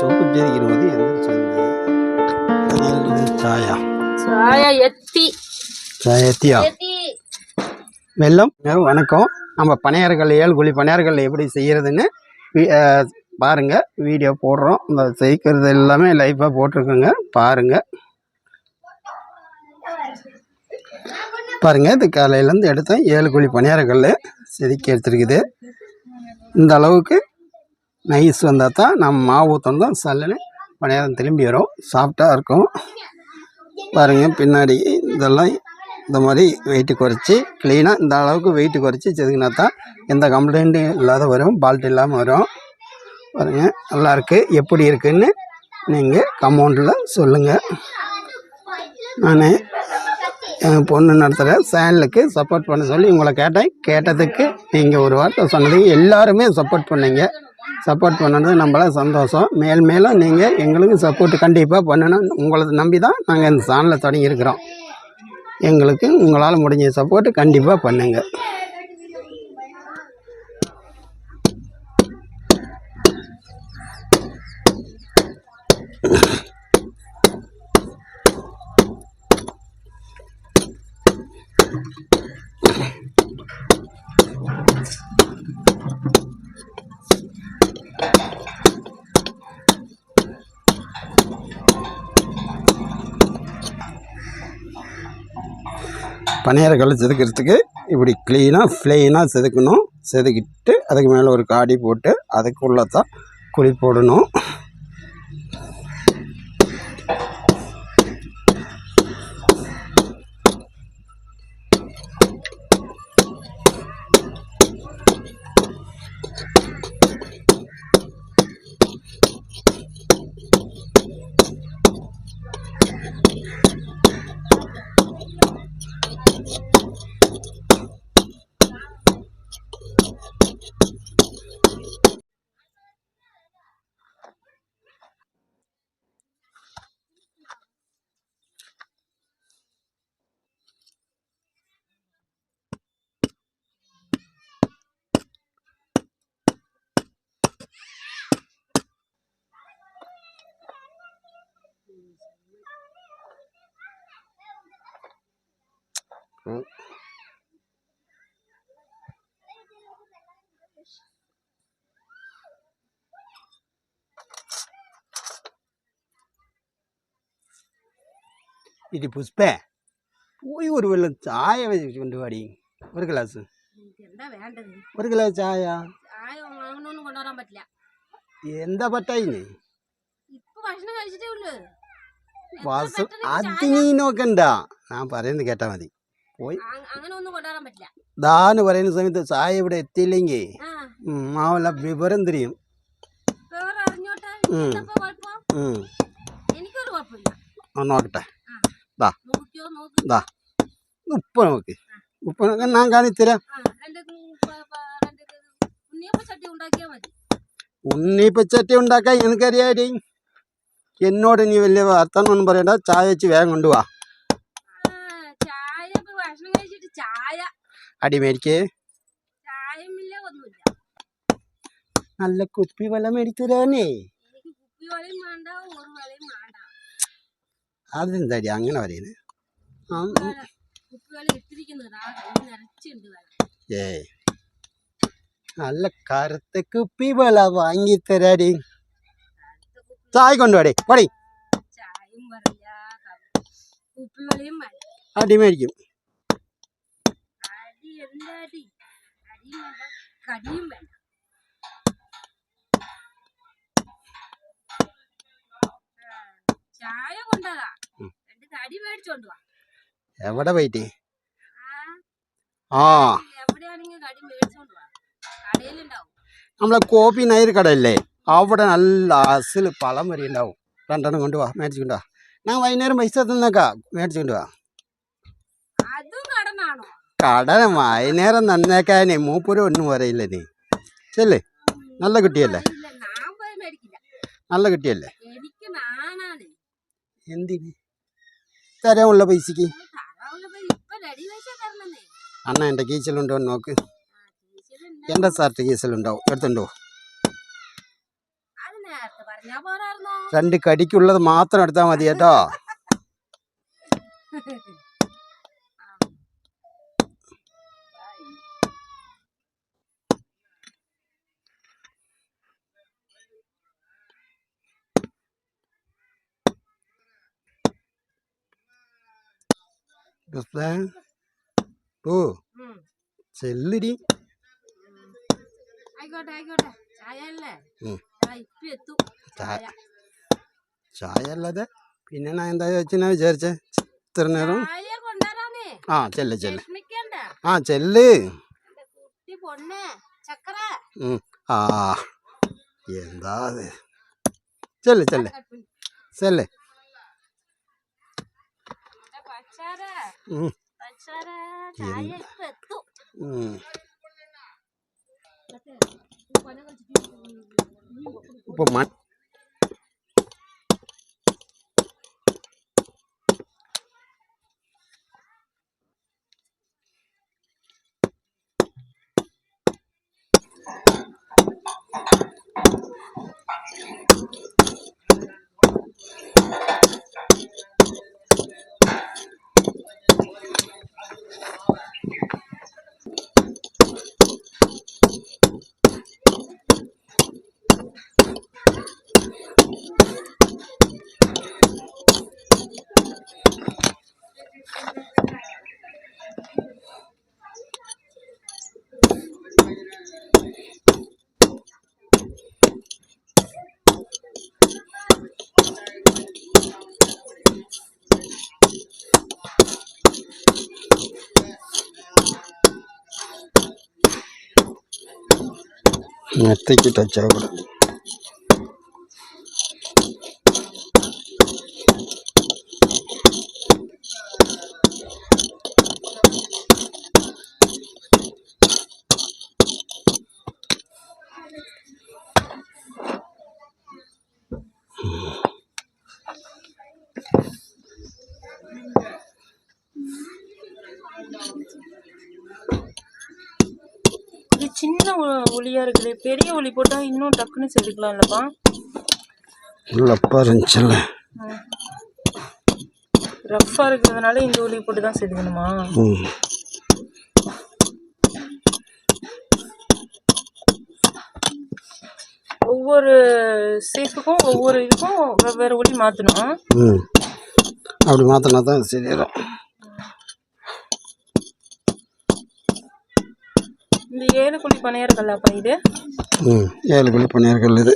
ചുമപ്പ് ചെയ്തിരിക്കുന്നു മതി എന്താ ചെയ്യുന്നത് ചായ ചായ എത്തി ചായ എത്തിയോ வணக்கம். நம்ம பணியார்கள் ஏழு குழி பணியார்கள் எப்படி செய்கிறதுன்னு பாருங்கள் வீடியோ போடுறோம். நம்ம செய்கிறது எல்லாமே லைஃபாக போட்டிருக்கோங்க. பாருங்கள் பாருங்கள் இது காலையிலேருந்து எடுத்தோம். ஏழு குழி பணியாரக்கல் செதுக்கி எடுத்துருக்குது. இந்த அளவுக்கு நைஸ் வந்தால் தான் நம்ம மாவு ஊற்றணும் சல்லுன்னு பணியாரம் திரும்பி வரும். சாஃப்டாக இருக்கும். பாருங்கள் பின்னாடி இதெல்லாம் இந்த மாதிரி வெயிட்டு குறைச்சி க்ளீனாக இந்த அளவுக்கு வெயிட்டு குறைச்சி செதுக்கினா தான் எந்த கம்ப்ளைண்ட்டும் இல்லாத வரும் பால்ட் இல்லாமல் வரும். பாருங்கள் நல்லாயிருக்கு எப்படி இருக்குதுன்னு நீங்கள் கமௌண்டில் சொல்லுங்கள் நான் என் பொண்ணு நடத்துகிற சேனலுக்கு சப்போர்ட் பண்ண சொல்லி உங்களை கேட்டேன். கேட்டதுக்கு நீங்கள் ஒரு வார்த்தை சொன்னதுக்கு எல்லாருமே சப்போர்ட் பண்ணீங்க. சப்போர்ட் பண்ணது நம்மள சந்தோஷம். மேல் மேலும் நீங்கள் எங்களுக்கு சப்போர்ட் கண்டிப்பாக பண்ணணும். உங்களை நம்பி தான் நாங்கள் இந்த சேனலை தொடங்கியிருக்கிறோம். எங்களுக்கு உங்களால் முடிஞ்ச சப்போர்ட்டு கண்டிப்பாக பண்ணுங்கள் பணியாரக்கல் செதுக்கிறதுக்கு இப்படி க்ளீனாக ஃப்ளெயினாக செதுக்கணும். செதுக்கிட்டு அதுக்கு மேலே ஒரு காடி போட்டு அதுக்குள்ளே தான் குழி போடணும். ഇടി പുഷ്പേ പോയി ഒരു വെള്ളം ചായ കൊണ്ടുപാടി ഒരു ഗ്ലാസ്. ഒരു ഗ്ലാസ് ചായ. എന്താ പറ്റായില്ലേ വാസു അത് നീ നോക്കണ്ട. ഞാൻ പറയുന്നത് കേട്ടാ മതി. പോയി. ദാന്ന് പറയുന്ന സമയത്ത് ചായ ഇവിടെ എത്തിയില്ലെങ്കിൽ ആ. വല്ല വിവരം തിരിയും നോക്കട്ടെ. ദാ. ദാ. ഉപ്പ് നോക്ക്. ഉപ്പ് ഞാൻ കാണിത്തരാം. ഉണ്ണിപ്പച്ചട്ടി ഉണ്ടാക്കാൻ എനിക്കറിയാടി. എന്നോട് നീ വലിയ വർത്തമാനം പറയണ്ട. ചായ വെച്ച് വേഗം കൊണ്ടുപോവാ അടിമേരിക്ക് നല്ല കുപ്പി വല മേടിച്ചു തരാനേ കുപ്പി വലയും അതെന്താടി അങ്ങനെ പറയുന്നത് ഏ. നല്ല കറുത്ത കുപ്പി വേള വാങ്ങിത്തരാടി ചായ കൊണ്ടുപോടി പടി അടി മേടിക്കും. കടിയും വേണ്ട. എവിടെ പോയിട്ട്? ആ. നമ്മളെ കോപ്പി നൈര് കടയല്ലേ? അവിടെ നല്ല അസിൽ പളം വരെ ഉണ്ടാവും. രണ്ടെണ്ണം കൊണ്ടുപോവാ മേടിച്ചു കൊണ്ടുപോവാ ഞാൻ വൈകുന്നേരം പൈസ തന്നേക്കാ മേടിച്ചു കൊണ്ടുപോവാ കടന വൈകുന്നേരം നന്നേക്കാനേ മൂപ്പൂരം ഒന്നും പറയില്ല നീ. ചെല്ലേ? നല്ല കുട്ടിയല്ലേ? നല്ല കുട്ടിയല്ലേ? എന്തിന്? തരാമുള്ള പൈസക്ക്. അണ്ണ എന്റെ കീച്ചലുണ്ടോ നോക്ക്. എന്റെ ഷർട്ട് കീച്ചലുണ്ടാവും എടുത്തുണ്ടോ? രണ്ട് കടിക്കുള്ളത് മാത്രം എടുത്താൽ മതി കേട്ടോ. ഗസ്സേ പോ. ചെല്ലിടി. ആയിക്കോട്ടെ ആയിക്കോട്ടെ. ചായ അല്ലേ ചായ. ചായ. അല്ലാതെ പിന്നെ ഞാൻ എന്താ ചോദിച്ചാ വിചാരിച്ചേ? ഇത്ര നേരം ആ ചെല്ല ചെല്ല്. ആ ചെല്ല്. ആ. എന്താ ചെല്ല ചെല്ല്. ചെല്ലേ. ఇప్పుడు మా tem que estar de água. ஒ- ஒலியா இருக்குது. பெரிய ஒலி போட்டா இன்னும் டக்குன்னு செதுக்கலாம் இல்லப்பா. உள்ளப்பா இருந்துச்சுல்ல. ரஃப்பா இருக்கிறதுனால இந்த ஒலி போட்டு தான் செதுக்கணுமா? ஒவ்வொரு சேஃபுக்கும் ஒவ்வொரு இதுக்கும் வெவ்வேறு ஒலி மாற்றணும் அப்படி மாற்றினா தான் சரியாயிடும் இந்த ஏழு குழி பணியார கல்லாப்பா இது? ம் ஏழு குழி பணியார்கள் இது.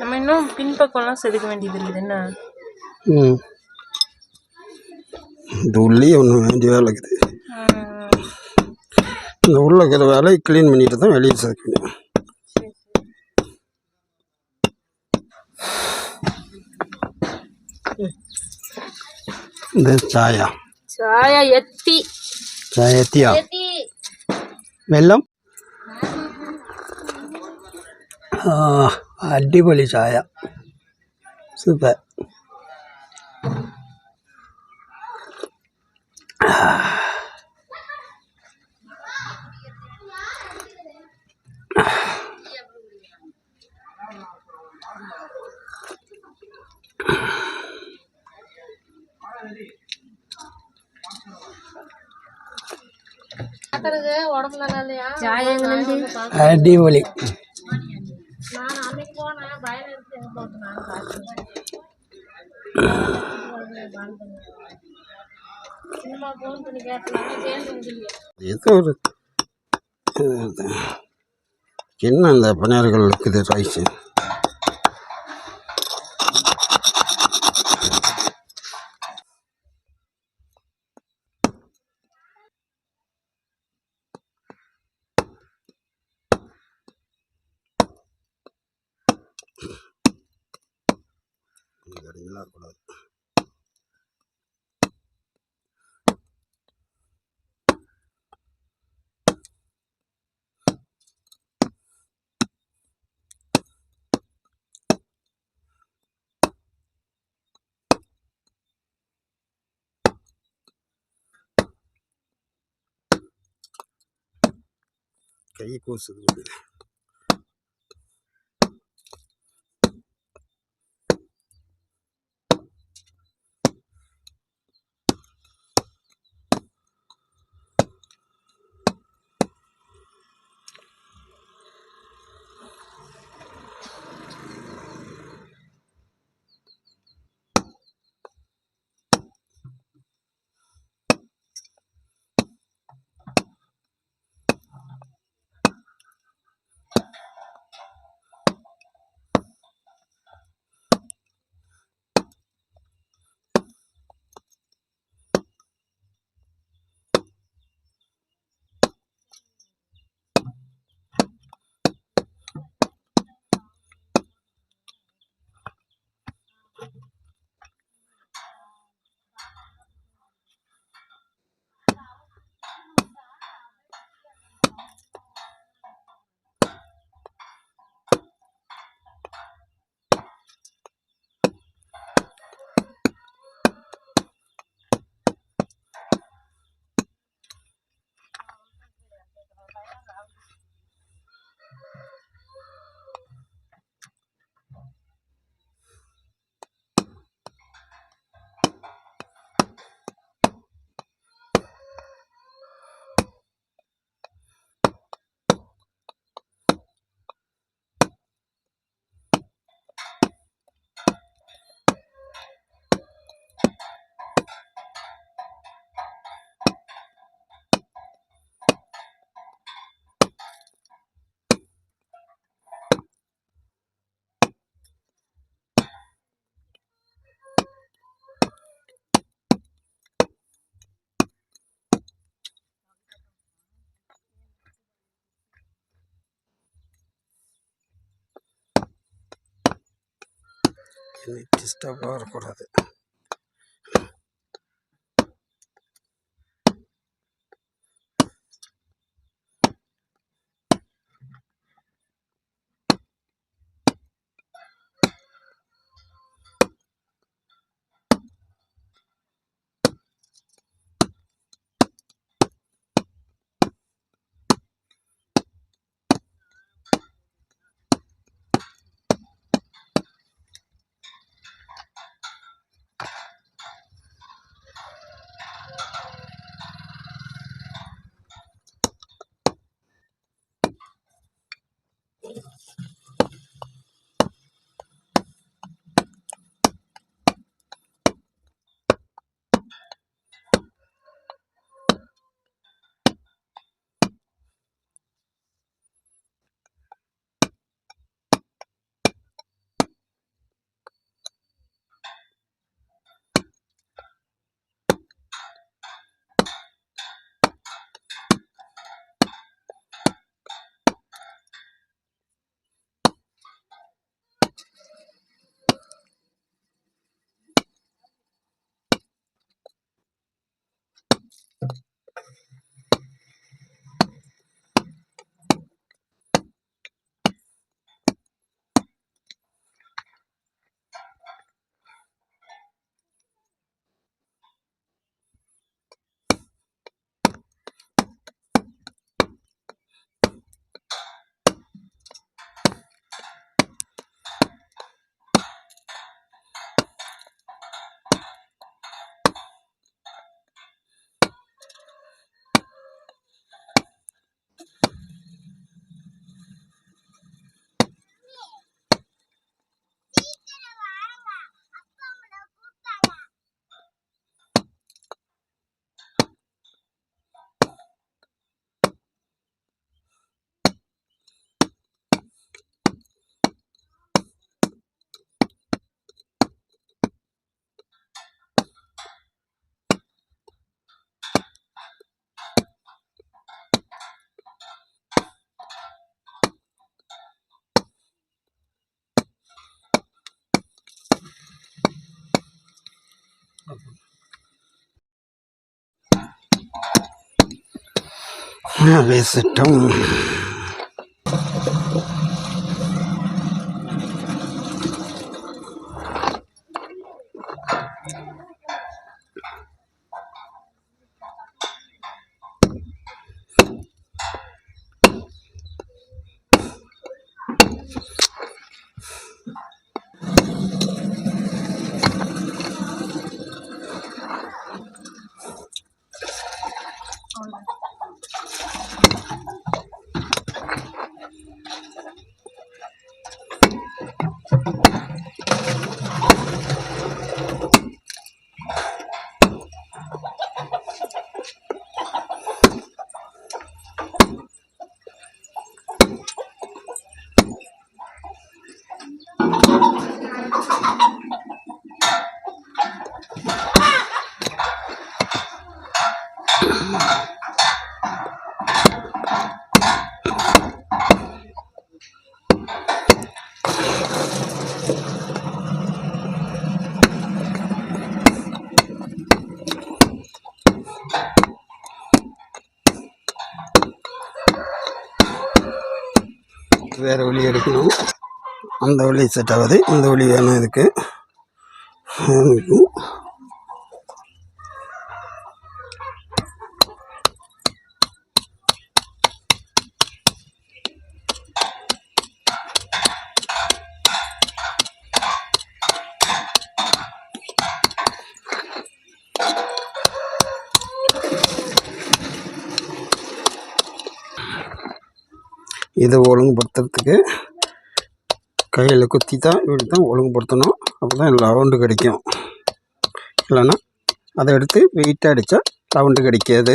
நம்ம இன்னும் பின்பக்கம்லாம் செதுக்க வேண்டியது இருக்குது என்ன? ம். இந்த உள்ளே ஒன்று வேண்டிய வேலை இருக்குது. இந்த உள்ள இருக்கிற வேலையை க்ளீன் பண்ணிட்டு தான் வெளியே சேர்க்கணும் சரி சரி இந்த சாயா ചായ എത്തി ചായ എത്തിയോ എത്തി വെള്ളം ആ അടിപൊളി ചായ സൂപ്പർ ஏதோ ஒரு இது, என்ன அந்த பணியார்கள் இருக்குது ரைஸு? 前一公司弄的 டிஸ்டர்பாக வரக்கூடாது பேசிட்டோம் அந்த ஒளி செட் ஆகுது இந்த ஒளி வேணும் இதுக்கு. இதை ஒழுங்குபடுத்துறதுக்கு கையில் குத்தி தான் இப்படி தான் ஒழுங்குபடுத்தணும். அப்போ தான் ரவுண்டு கிடைக்கும். இல்லைன்னா அதை எடுத்து வெயிட்டாக அடித்தா ரவுண்டு கிடைக்காது.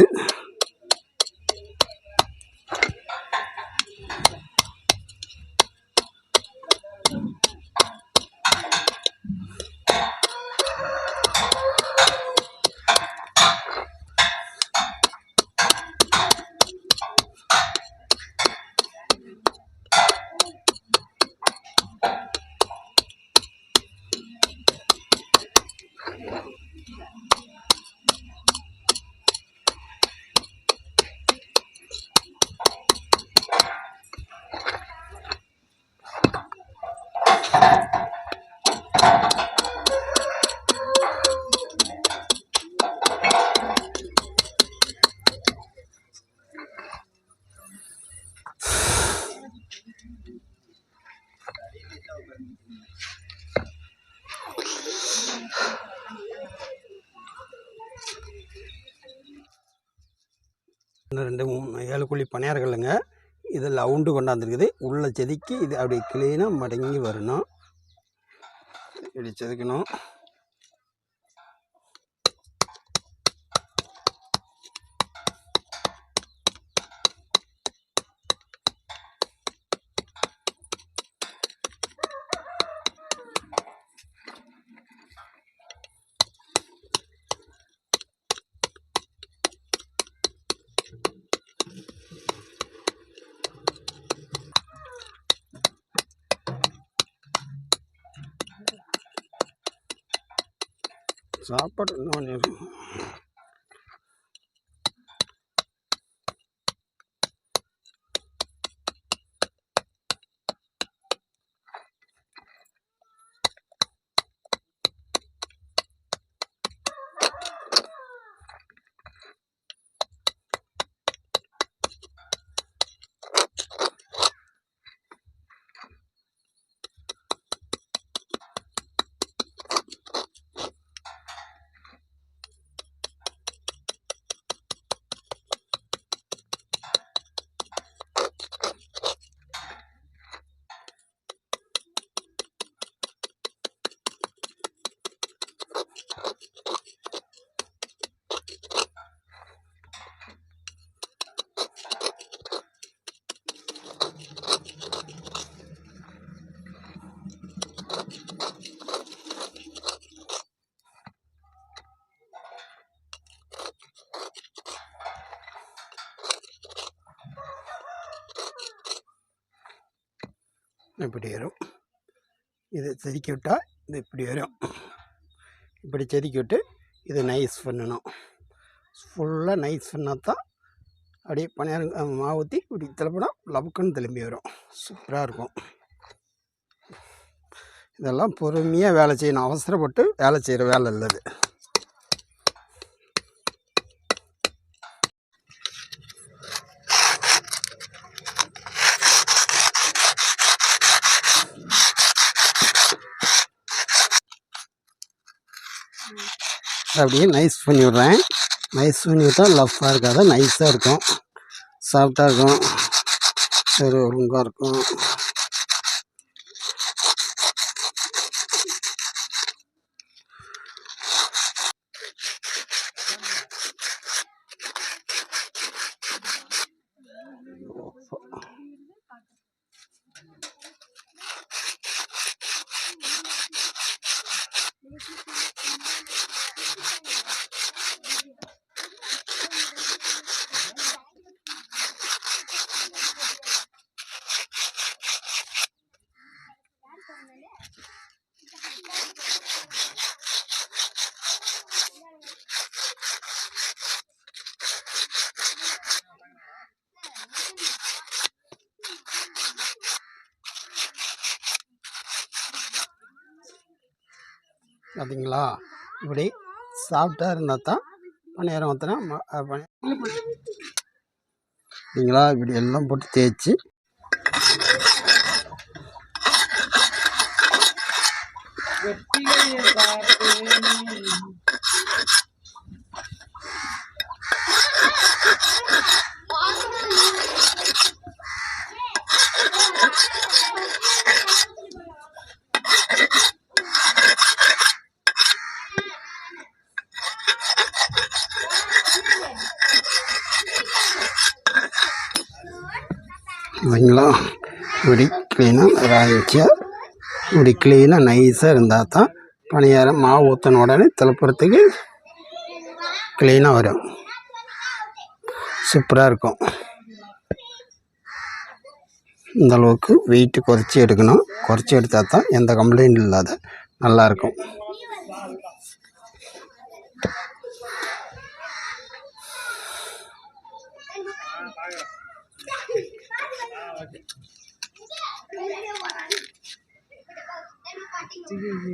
இன்னும் ரெண்டு மூணு ஏழு குழி பணியார்கள்ங்க இதில் அவுண்டு கொண்டாந்துருக்குது. உள்ள செதுக்கி இது அப்படியே கிளீனாக மடங்கி வரணும். இப்படி செதுக்கணும். இப்படி வரும். இது செதுக்கி விட்டால் இது இப்படி வரும். இப்படி செதுக்கி விட்டு இதை நைஸ் பண்ணணும். ஃபுல்லாக நைஸ் பண்ணால் தான் அப்படியே பணியாரம் மாவுத்தி இப்படி திருப்பினா லவுக்குன்னு திரும்பி வரும். சூப்பராக இருக்கும். இதெல்லாம் பொறுமையாக வேலை செய்யணும். அவசரப்பட்டு வேலை செய்கிற வேலை இல்லை அப்படியே நைஸ் பண்ணி விட்றேன் நைஸ் பண்ணி விட்டால் லஃப்பாக இருக்காது நைஸாக இருக்கும் சாஃப்டாக இருக்கும். சரி ஒழுங்காக இருக்கும். பார்த்தீங்களா இப்படி சாஃப்டாக இருந்தால் தான் பணியாரம் ஊற்றினா பார்த்தீங்களா இப்படி எல்லாம் போட்டு தேய்ச்சி. பார்த்தீங்களா இப்படி க்ளீனாக ராய்ச்சியாக இப்படி க்ளீனாக நைஸாக இருந்தால் தான் பணியாரம் மாவு ஊற்றின உடனே திளப்புறத்துக்கு க்ளீனாக வரும். சூப்பராக இருக்கும். இந்த அளவுக்கு வெயிட்டு குறைச்சி எடுக்கணும். குறைச்சி எடுத்தால் தான் எந்த கம்ப்ளைண்ட் இல்லாத நல்லாயிருக்கும் ที่นี่มี